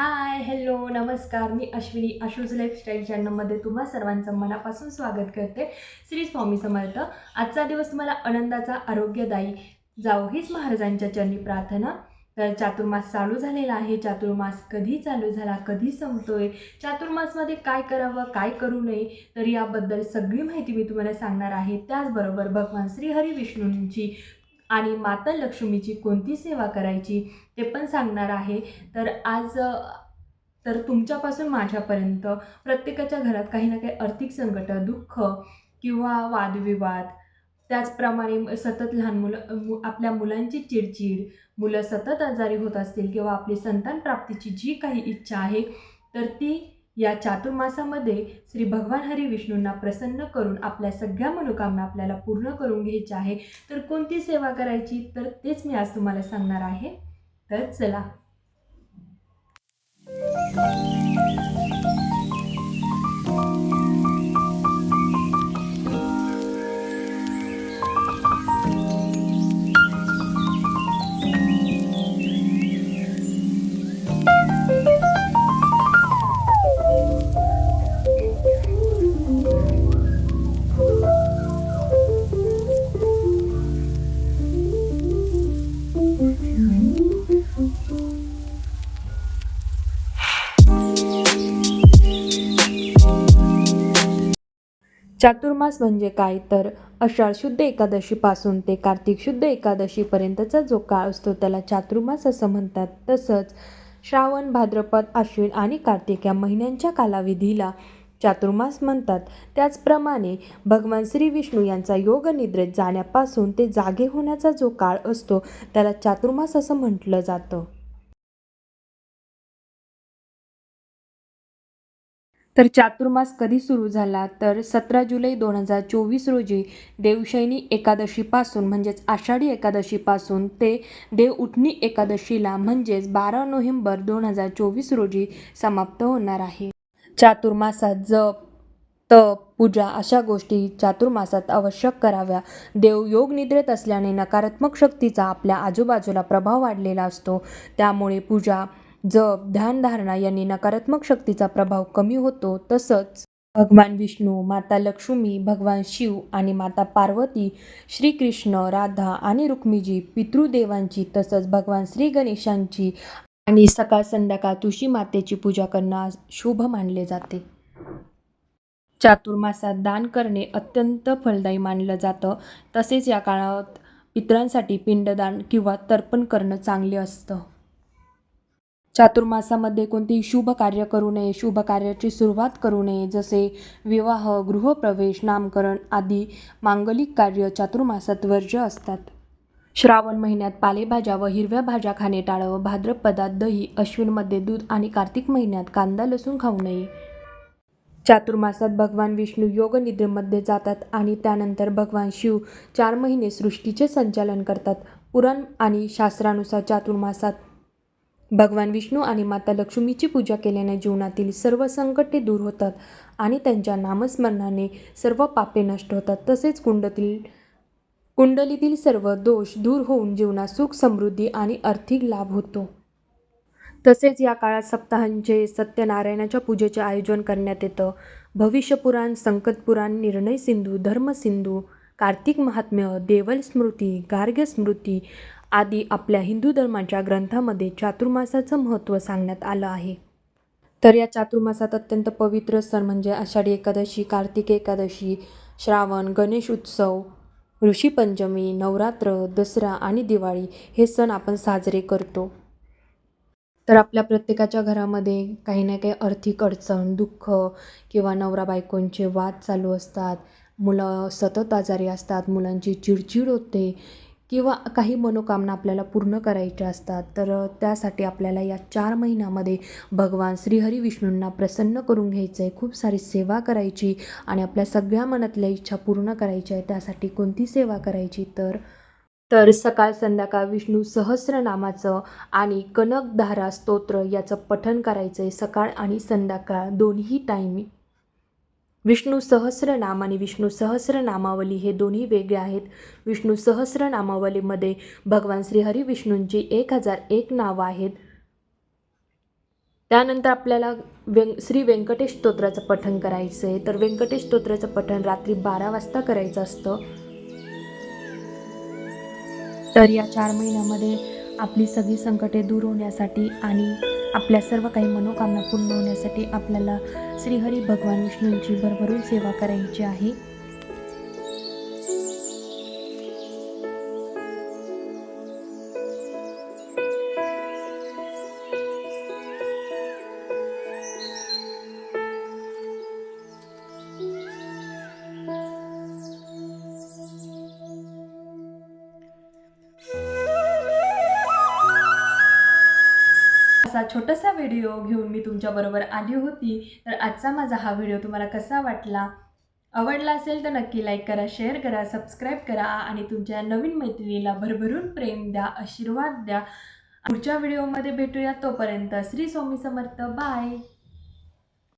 Hi hello नमस्कार. मी Ashwini आशूज lifestyle चॅनलमध्ये तुम्हा सर्वांचं मनापासून स्वागत करते. श्री स्वामी समर्थ आजचा दिवस तुम्हाला आनंदाचा आरोग्यदायी जाओ हीच महाराजांच्या चरणी प्रार्थना. तर चातुर्मास चालू झालेला आहे. चातुर्मास कधी चालू झाला कधी संपतोय चातुर्मासमध्ये काय करावं काय करू नये तर याबद्दल सगळी माहिती मी तुम्हाला सांगणार आहे. त्याचबरोबर भगवान श्रीहरी विष्णूंची आणि माता लक्ष्मीची कोणती सेवा करायची ते पण सांगणार आहे. तर आज तर तुमच्यापासून माझ्यापर्यंत प्रत्येकाच्या घरात काही ना काही आर्थिक संकट दुःख किंवा वादविवाद त्याचप्रमाणे सतत लहान मुलं आपल्या मुलांची चिडचिड मुलं सतत आजारी होत असतील किंवा आपली संतान प्राप्तीची जी काही इच्छा आहे तर ती या चातुर्मासामध्ये श्री भगवान हरी विष्णूंना प्रसन्न करून आपल्या सगळ्या मनोकामना आपल्याला पूर्ण करून घ्यायच्या आहे. तर कोणती सेवा करायची? तर तेच मी आज तुम्हाला सांगणार आहे. तर चला. चातुर्मास म्हणजे काय? तर आषाढ शुद्ध एकादशीपासून ते कार्तिक शुद्ध एकादशीपर्यंतचा जो काळ असतो त्याला चातुर्मास असं म्हणतात. तसंच श्रावण भाद्रपद आश्विन आणि कार्तिक या महिन्यांच्या कालावधीला चातुर्मास म्हणतात. त्याचप्रमाणे भगवान श्री विष्णू यांचा योग निद्रेत जाण्यापासून ते जागे होण्याचा जो काळ असतो त्याला चातुर्मास असं म्हटलं जातं. तर चातुर्मास कधी सुरू झाला? तर सतरा जुलै दोन हजार चोवीस रोजी देवशैनी एकादशीपासून म्हणजेच आषाढी एकादशीपासून ते देव उठणी एकादशीला म्हणजेच बारा नोव्हेंबर दोन हजार चोवीस रोजी समाप्त होणार आहे. चातुर्मासात जप तप पूजा अशा गोष्टी चातुर्मासात आवश्यक कराव्या. देव योग निद्रेत असल्याने नकारात्मक शक्तीचा आपल्या आजूबाजूला प्रभाव वाढलेला असतो. त्यामुळे पूजा जप ध्यानधारणा यांनी नकारात्मक शक्तीचा प्रभाव कमी होतो तसंच भगवान विष्णू माता लक्ष्मी भगवान शिव आणि माता पार्वती श्रीकृष्ण राधा आणि रुक्मिजी पितृदेवांची तसंच भगवान श्री गणेशांची आणि सकाळ संध्याकाळ तुळशी मातेची पूजा करणं शुभ मानले जाते. चातुर्मासात दान करणे अत्यंत फलदायी मानलं जातं. तसेच या काळात पितरांसाठी पिंडदान किंवा तर्पण करणं चांगले असतं. चातुर्मासामध्ये कोणतेही शुभ कार्य करू नये शुभ कार्याची सुरुवात करू नये जसे विवाह गृहप्रवेश नामकरण आदी मांगलिक कार्य चातुर्मासात वर्ज्य असतात. श्रावण महिन्यात पालेभाज्या व हिरव्या भाज्या खाणे टाळावं भाद्रपदात दही अश्विनमध्ये दूध आणि कार्तिक महिन्यात कांदा लसूण खाऊ नये. चातुर्मासात भगवान विष्णू योगनिद्रेमध्ये जातात आणि त्यानंतर भगवान शिव चार महिने सृष्टीचे संचालन करतात. पुराण आणि शास्त्रानुसार चातुर्मासात भगवान विष्णू आणि माता लक्ष्मीची पूजा केल्याने जीवनातील सर्व संकटे दूर होतात आणि त्यांच्या नामस्मरणाने सर्व पापे नष्ट होतात. तसेच कुंडतील कुंडलीतील सर्व दोष दूर होऊन जीवनात सुख समृद्धी आणि आर्थिक लाभ होतो. तसेच या काळात सप्ताहांचे सत्यनारायणाच्या पूजेचे आयोजन करण्यात येतं. भविष्यपुराण संकटपुराण निर्णय सिंधू धर्मसिंधू कार्तिक महात्म्य देवल स्मृती गार्ग्य स्मृती आदी आपल्या हिंदू धर्माच्या ग्रंथामध्ये चातुर्मासाचं महत्त्व सांगण्यात आलं आहे. तर या चातुर्मासात अत्यंत पवित्र सण म्हणजे आषाढी एकादशी कार्तिक एकादशी श्रावण गणेश उत्सव ऋषीपंचमी नवरात्र दसरा आणि दिवाळी हे सण आपण साजरे करतो. तर आपल्या प्रत्येकाच्या घरामध्ये काही ना काही आर्थिक अडचण दुःख किंवा नवरा बायकोंचे वाद चालू असतात. मुलं सतत आजारी असतात. मुलांची चिडचिड होते. किंवा काही मनोकामना आपल्याला पूर्ण करायच्या असतात तर त्यासाठी आपल्याला या चार महिन्यामध्ये भगवान श्रीहरी विष्णूंना प्रसन्न करून घ्यायचं आहे खूप सारी सेवा करायची आणि आपल्या सगळ्या मनातल्या इच्छा पूर्ण करायच्या आहे त्यासाठी कोणती सेवा करायची? तर तर सकाळ संध्याकाळ विष्णू सहस्रनामाचं आणि कनकधारा स्तोत्र याचं पठण करायचं आहे सकाळ आणि संध्याकाळ दोन्ही टाईम विष्णू सहस्रनाम आणि विष्णू सहस्रनामावली हे दोन्ही वेगळे आहेत. विष्णू सहस्रनामावलीमध्ये भगवान श्रीहरी विष्णूंची एक हजार एक नावं आहेत. त्यानंतर आपल्याला व्यं श्री व्यंकटेश स्तोत्राचं पठण करायचं आहे. तर व्यंकटेश स्तोत्राचं पठण रात्री बारा वाजता करायचं असतं. तर या चार महिन्यामध्ये आपली सगळी संकटे दूर होण्यासाठी आणि आपल्या सर्व काही मनोकामना पूर्ण होण्यासाठी आपल्याला श्रीहरी भगवान विष्णूंची भरभरून सेवा करायची आहे. असा छोटासा व्हिडिओ घेऊन मी तुमच्याबरोबर आली होती. तर आजचा माझा हा व्हिडिओ तुम्हाला कसा वाटला? आवडला असेल तर नक्की लाईक करा शेअर करा सबस्क्राईब करा आणि तुमच्या नवीन मैत्रिणीला भरभरून प्रेम द्या आशीर्वाद द्या. पुढच्या व्हिडिओमध्ये भेटूया तोपर्यंत श्री स्वामी समर्थ. बाय